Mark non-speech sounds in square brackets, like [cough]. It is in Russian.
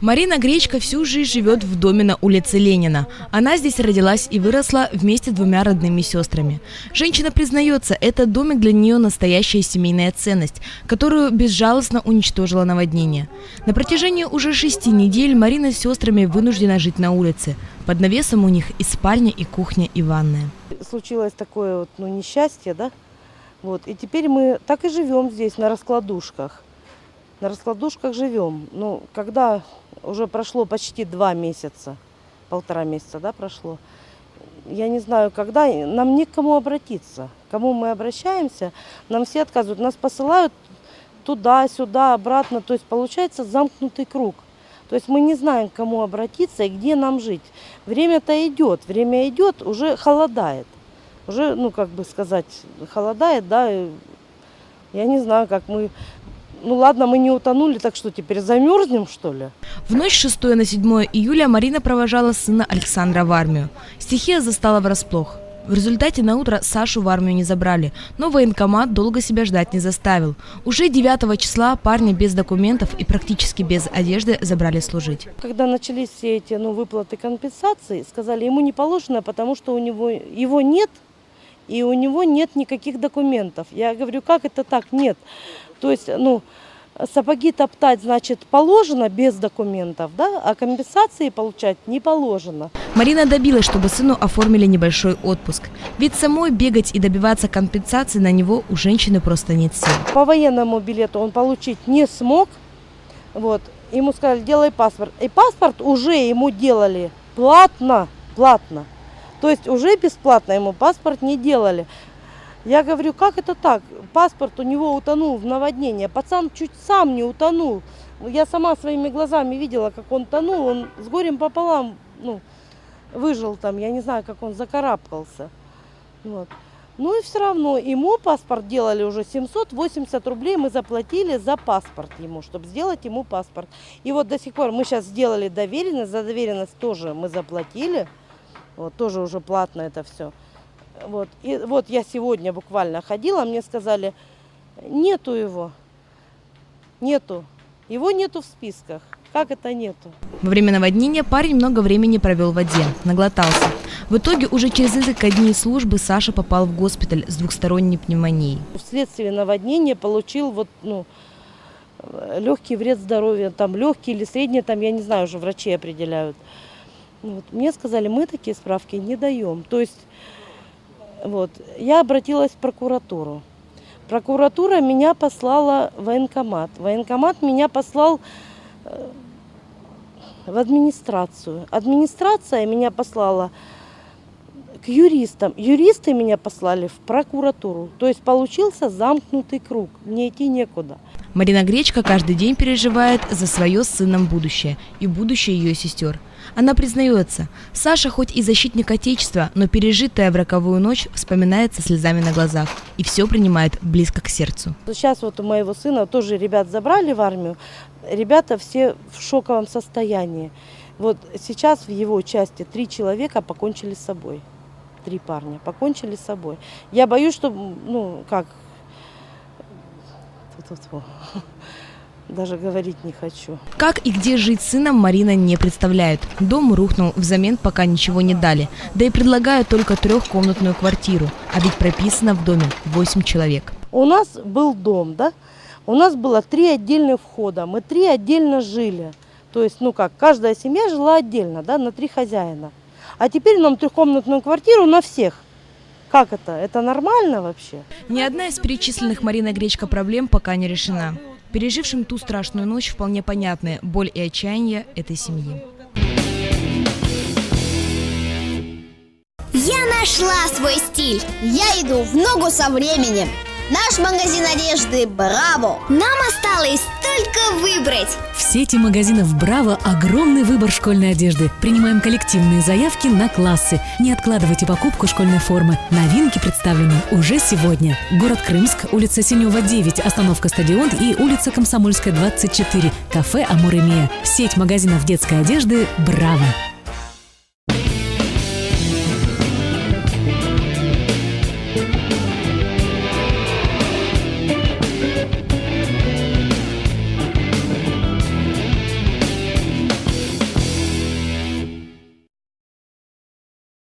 Марина Гречка всю жизнь живет в доме на улице Ленина. Она здесь родилась и выросла вместе с двумя родными сестрами. Женщина признается, этот домик для нее настоящая семейная ценность, которую безжалостно уничтожила наводнение. На протяжении уже шести недель Марина с сестрами вынуждена жить на улице. Под навесом у них и спальня, и кухня, и ванная. случилось такое вот, ну, несчастье, да, вот, и теперь мы так и живем здесь, на раскладушках, на раскладушках живем, ну, когда уже прошло почти два месяца, полтора месяца, да, прошло, я не знаю, когда, нам не к кому обратиться, к кому мы обращаемся, нам все отказывают, нас посылают туда, сюда, обратно, то есть получается замкнутый круг. То есть мы не знаем, к кому обратиться и где нам жить. Время-то идет, время идет, уже холодает. Уже, ну, как бы сказать, холодает, да, я не знаю, как мы... Ну ладно, мы не утонули, так что теперь замерзнем, что ли? В ночь с 6 на 7 июля Марина провожала сына Александра в армию. Стихия застала врасплох. В результате на утро Сашу в армию не забрали, но военкомат долго себя ждать не заставил. Уже 9 числа парня без документов и практически без одежды забрали служить. Когда начались все эти ну, выплаты компенсации, сказали, ему не положено, потому что у него его нет, и у него нет никаких документов. Я говорю, как это так? Нет. То есть, ну, сапоги топтать, значит, положено без документов, да, а компенсации получать не положено. Марина добилась, чтобы сыну оформили небольшой отпуск. Ведь самой бегать и добиваться компенсации на него у женщины просто нет сил. По военному билету он получить не смог. Вот. Ему сказали, делай паспорт. И паспорт уже ему делали платно, платно. То есть уже бесплатно ему паспорт не делали. Я говорю, как это так? Паспорт у него утонул в наводнении. Пацан чуть сам не утонул. Я сама своими глазами видела, как он тонул. Он с горем пополам ну, выжил там. Я не знаю, как он закарабкался. Вот. Ну и все равно ему паспорт делали уже 780 рублей мы заплатили за паспорт ему, чтобы сделать ему паспорт. И вот до сих пор мы сейчас сделали доверенность, за доверенность тоже мы заплатили. Вот тоже уже платно это все. Вот. И вот я сегодня буквально ходила, мне сказали, нету его, нету, его нету в списках. Как это нету? Во время наводнения парень много времени провел в воде, наглотался. В итоге уже через несколько дней службы Саша попал в госпиталь с двухсторонней пневмонией. Вследствие наводнения получил вот, ну, легкий вред здоровью, там легкий или средний, там, я не знаю, уже врачи определяют. Вот. Мне сказали, мы такие справки не даем. То есть вот, я обратилась в прокуратуру. Прокуратура меня послала в военкомат. Военкомат меня послал э, в администрацию. Администрация меня послала к юристам. Юристы меня послали в прокуратуру. То есть получился замкнутый круг. Мне идти некуда. Марина Гречка каждый день переживает за свое с сыном будущее и будущее ее сестер. Она признается, Саша хоть и защитник Отечества, но пережитая в роковую ночь вспоминается слезами на глазах и все принимает близко к сердцу. Сейчас вот у моего сына тоже ребят забрали в армию. Ребята все в шоковом состоянии. Вот сейчас в его части три человека покончили с собой. Три парня покончили с собой. Я боюсь, что, ну, как, Тьфу-тьфу-тьфу. [laughs] даже говорить не хочу. Как и где жить с сыном Марина не представляет. Дом рухнул, взамен пока ничего не дали. Да и предлагают только трехкомнатную квартиру. А ведь прописано в доме 8 человек. У нас был дом, да? У нас было три отдельных входа. Мы три отдельно жили. То есть, ну как, каждая семья жила отдельно, да, на три хозяина. А теперь нам трехкомнатную квартиру на всех. Как это? Это нормально вообще? Ни одна из перечисленных Марина Гречка проблем пока не решена. Пережившим ту страшную ночь вполне понятны боль и отчаяние этой семьи. Я нашла свой стиль. Я иду в ногу со временем. Наш магазин одежды «Браво». Нам осталось только выбрать. В сети магазинов «Браво» огромный выбор школьной одежды. Принимаем коллективные заявки на классы. Не откладывайте покупку школьной формы. Новинки представлены уже сегодня. Город Крымск, улица Синева, 9, остановка Стадион и улица Комсомольская, 24, кафе «Амуремия». Сеть магазинов детской одежды «Браво».